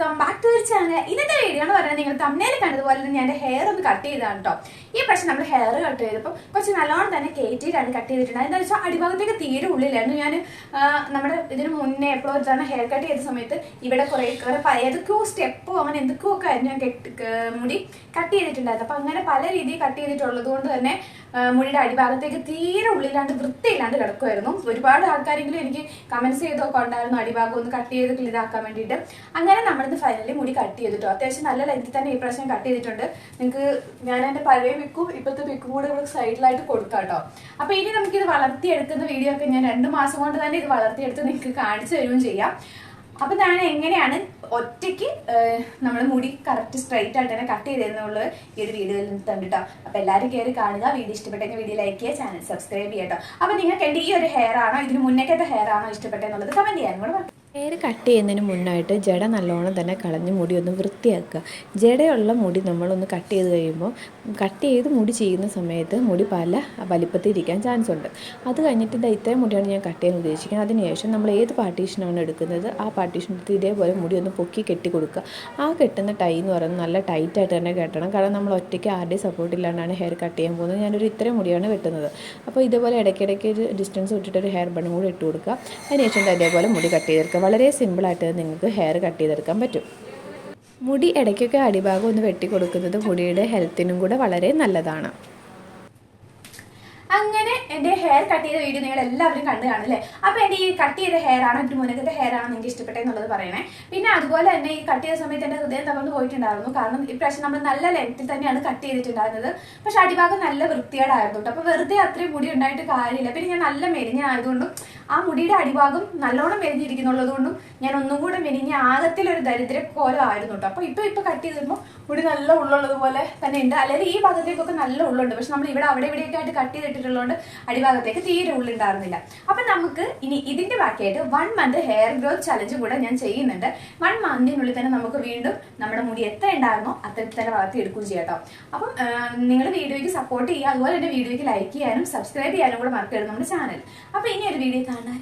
Welcome back to channel ഇന്നത്തെ video എന്ന് പറഞ്ഞാൽ നിങ്ങൾ തമ്മേൽ കണ്ടതുപോലെ തന്നെ എന്റെ ഹെയർ ഒന്ന് കട്ട് ചെയ്തതാണ് കേട്ടോ ഈ പ്രാവശ്യം നമ്മൾ ഹെയർ കട്ട് ചെയ്തപ്പോൾ കുറച്ച് നല്ലോണം തന്നെ കയറ്റിയിട്ടാണ് കട്ട് ചെയ്തിട്ടുണ്ട് എന്താ വെച്ചാൽ അടിഭാഗത്തേക്ക് തീരെ ഉള്ളിലായിരുന്നു ഞാൻ നമ്മുടെ ഇതിന് മുന്നേ എപ്പോഴും ഇതാണ് ഹെയർ കട്ട് ചെയ്ത സമയത്ത് ഇവിടെ കുറേ കുറെ ഏതൊക്കെയോ സ്റ്റെപ്പോ അങ്ങനെ എന്തൊക്കെയോ ഒക്കെ ആയിരുന്നു ഞാൻ കെട്ടി മുടി കട്ട് ചെയ്തിട്ടുണ്ടായിരുന്നു അപ്പൊ അങ്ങനെ പല രീതിയിൽ കട്ട് ചെയ്തിട്ടുള്ളത് കൊണ്ട് തന്നെ മുടിയുടെ അടിഭാഗത്തേക്ക് തീരെ ഉള്ളിലാണ്ട് വൃത്തിയില്ലാണ്ട് കിടക്കുമായിരുന്നു ഒരുപാട് ആൾക്കാരെങ്കിലും എനിക്ക് കമന്റ്സ് ചെയ്തൊക്കെ ഉണ്ടായിരുന്നു. അടിഭാഗം ഒന്ന് കട്ട് ചെയ്ത് ഇതാക്കാൻ വേണ്ടിയിട്ട്. അങ്ങനെ നമ്മളിന്ന് ഫൈനലി മുടി കട്ട് ചെയ്തിട്ടോ. അത്യാവശ്യം നല്ല ലെങ്ത്തിൽ തന്നെ ഈ പ്രാവശ്യം കട്ട് ചെയ്തിട്ടുണ്ട്. നിങ്ങൾക്ക് ഞാൻ എന്റെ പഴയ പിക്കും ഇപ്പോഴത്തെ പിക്കും കൂടെ ഇവിടെ സൈഡിലായിട്ട് കൊടുക്കാം കേട്ടോ അപ്പോൾ ഇനി നമുക്കിത് വളർത്തിയെടുക്കുന്ന വീഡിയോ ഒക്കെ ഞാൻ രണ്ട് മാസം കൊണ്ട് തന്നെ ഇത് വളർത്തിയെടുത്ത് നിങ്ങൾക്ക് കാണിച്ചു തരുകയും ചെയ്യാം. അപ്പൊ ഞാൻ എങ്ങനെയാണ് ഒറ്റയ്ക്ക് നമ്മൾ മുടി കറക്റ്റ് സ്ട്രൈറ്റ് ആയിട്ട് തന്നെ കട്ട് ചെയ്തിരുന്നുള്ളത് ഈ ഒരു വീഡിയോയിൽ നിന്ന് കണ്ടിട്ടോ. അപ്പൊ എല്ലാവരും കയറി കാണുക. വീഡിയോ ഇഷ്ടപ്പെട്ടെങ്കിൽ വീഡിയോ ലൈക്ക് ചെയ്യുക ചാനൽ സബ്സ്ക്രൈബ് ചെയ്യട്ടോ അപ്പൊ നിങ്ങൾക്ക് എന്റെ ഈ ഒരു ഹെയർ ആണോ ഇതിന് മുന്നേക്കത്തെ ഹെയർ ആണോ ഇഷ്ടപ്പെട്ടെന്നുള്ളത് കമന്റ് ചെയ്യാനും കൂടെ. ഹെയർ കട്ട് ചെയ്യുന്നതിന് മുന്നായിട്ട് ജട നല്ലോണം തന്നെ കളഞ്ഞ് മുടി ഒന്ന് വൃത്തിയാക്കുക. ജടയുള്ള മുടി നമ്മളൊന്ന് കട്ട് ചെയ്ത് കഴിയുമ്പോൾ കട്ട് ചെയ്ത് മുടി ചെയ്യുന്ന സമയത്ത് മുടി പല വലിപ്പത്തിൽ ഇരിക്കാൻ ചാൻസ് ഉണ്ട്. അത് കഴിഞ്ഞിട്ട് ഇതാ ഇത്രയും മുടിയാണ് ഞാൻ കട്ട് ചെയ്യാൻ ഉദ്ദേശിക്കുന്നത്. അതിനുശേഷം നമ്മൾ ഏത് പാർട്ടീഷനാണ് എടുക്കുന്നത്? ആ പാർട്ടീഷൻ എടുത്ത് ഇതേപോലെ മുടി ഒന്ന് പൊക്കി കെട്ടി കൊടുക്കുക. ആ കെട്ടുന്ന ടൈ എന്ന് പറയുന്നത് നല്ല ടൈറ്റായിട്ട് തന്നെ കെട്ടണം. കാരണം നമ്മൾ ഒറ്റയ്ക്ക് ആരുടെയും സപ്പോർട്ട് ഇല്ലാണ്ടാണ് ഹെയർ കട്ട് ചെയ്യാൻ പോകുന്നത്. ഞാനൊരു ഇത്രയും മുടിയാണ് വെട്ടുന്നത്. അപ്പോൾ ഇതേപോലെ ഇടയ്ക്കിടയ്ക്ക് ഒരു ഡിസ്റ്റൻസ് വിട്ടിട്ട് ഒരു ഹെയർ ബണ്ണും കൂടി ഇട്ട് കൊടുക്കുക. അതിനുശേഷം ഇതേപോലെ മുടി കട്ട് ചെയ്തെടുക്കുക. വളരെ സിമ്പിളായിട്ട് നിങ്ങൾക്ക് ഹെയർ കട്ട് ചെയ്തെടുക്കാൻ പറ്റും. മുടി ഇടയ്ക്കൊക്കെ അടിഭാഗം ഒന്ന് വെട്ടി കൊടുക്കുന്നത് മുടിയുടെ ഹെൽത്തിനും കൂടെ വളരെ നല്ലതാണ്. അങ്ങനെ എന്റെ ഹെയർ കട്ട് ചെയ്ത വീഡിയോ നിങ്ങൾ എല്ലാവരും കണ്ടു കാണല്ലേ അപ്പോൾ എന്റെ ഈ കട്ട് ചെയ്ത ഹെയർ ആണ് എന്റെ മുനകത്തെ ഹെയർ ആണോ നിങ്ങൾക്ക് ഇഷ്ടപ്പെട്ടെന്നുള്ളത് പറയണേ. പിന്നെ അതുപോലെ തന്നെ ഈ കട്ട് ചെയ്ത സമയത്ത് എന്റെ ഹൃദയം തകർന്നു പോയിട്ടുണ്ടായിരുന്നു. കാരണം ഇപ്രാവശ്യം നമ്മൾ നല്ല ലെങ്ത്തിൽ തന്നെയാണ് കട്ട് ചെയ്തിട്ടുണ്ടായിരുന്നത്. പക്ഷെ അടിഭാഗം നല്ല വൃത്തികേടായിരുന്നു കേട്ടോ. അപ്പോൾ വെറുതെ അത്രയും മുടി ഉണ്ടായിട്ട് കാര്യമില്ല. പിന്നെ ഞാൻ നല്ല മെലിഞ്ഞ ആയതുകൊണ്ടും ആ മുടിയുടെ അടിഭാഗം നല്ലോണം മെലിഞ്ഞിരിക്കുന്നുള്ളത് കൊണ്ടും ഞാൻ ഒന്നും കൂടെ മെലിഞ്ഞ ആകത്തിലൊരു ദരിദ്ര കോലം ആയിരുന്നു കേട്ടോ. അപ്പൊ ഇപ്പൊ ഇപ്പൊ കട്ട് ചെയ്തിരുമ്പോൾ മുടി നല്ല ഉള്ളുള്ളത് പോലെ തന്നെ ഉണ്ട്. അല്ലെങ്കിൽ ഈ ഭാഗത്തേക്കൊക്കെ നല്ല ഉള്ളുണ്ട്. പക്ഷെ നമ്മൾ ഇവിടെ അവിടെ ഇവിടെയൊക്കെ ആയിട്ട് കട്ട് ചെയ്തിട്ടുള്ളതുകൊണ്ട് അടിഭാഗത്തേക്ക് തീരെ ഉള്ളുണ്ടായിരുന്നില്ല. അപ്പൊ നമുക്ക് ഇനി ഇതിന്റെ ബാക്കിയായിട്ട് one month hair growth challenge കൂടെ ഞാൻ ചെയ്യുന്നുണ്ട്. വൺ മന്തിനുള്ളിൽ തന്നെ നമുക്ക് വീണ്ടും നമ്മുടെ മുടി എത്ര ഉണ്ടായിരുന്നോ അത്രത്തിൽ തന്നെ വളർത്തി എടുക്കുകയും ചെയ്യാം കേട്ടോ. അപ്പം നിങ്ങൾ വീഡിയോയ്ക്ക് സപ്പോർട്ട് ചെയ്യുക. അതുപോലെ തന്നെ വീഡിയോയ്ക്ക് ലൈക്ക് ചെയ്യാനും സബ്സ്ക്രൈബ് ചെയ്യാനും കൂടെ മറക്കരുത് നമ്മുടെ ചാനൽ അപ്പൊ ഇനി ഒരു വീഡിയോ കാണാൻ